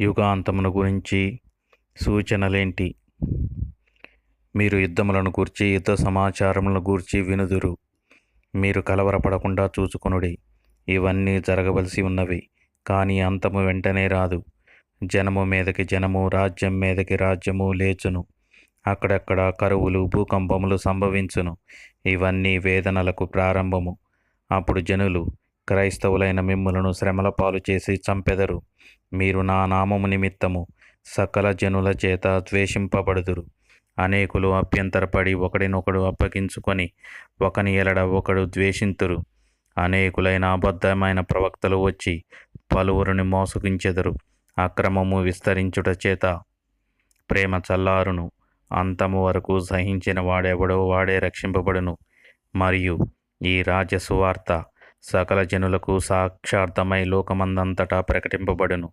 యుగాంతమును గురించి సూచనలేంటి? మీరు యుద్ధములను గూర్చి యుద్ధ సమాచారములను గూర్చి వినుదురు. మీరు కలవరపడకుండా చూచుకొనుడి. ఇవన్నీ జరగవలసి ఉన్నవి. కానీ అంతము వెంటనే రాదు. జనము మీదకి జనము రాజ్యం మీదకి రాజ్యము లేచును. అక్కడక్కడ కరువులు భూకంపములు సంభవించును. ఇవన్నీ వేదనలకు ప్రారంభము. అప్పుడు జనులు క్రైస్తవులైన మిమ్ములను శ్రమల పాలు చేసి చంపెదరు. మీరు నా నామము నిమిత్తము సకల జనుల చేత ద్వేషింపబడుదురు. అనేకులు అభ్యంతరపడి ఒకడినొకడు అప్పగించుకొని ఒకని ఎలడ ఒకడు ద్వేషింతురు. అనేకులైన అబద్ధమైన ప్రవక్తలు వచ్చి పలువురిని మోసగించెదరు. అక్రమము విస్తరించుట చేత ప్రేమ చల్లారును. అంతము వరకు సహించిన వాడెవడో వాడే రక్షింపబడును. మరియు ఈ రాజ్య సువార్త సకల జనులకు సాక్షార్థమై లోకమందంతటా ప్రకటింపబడును.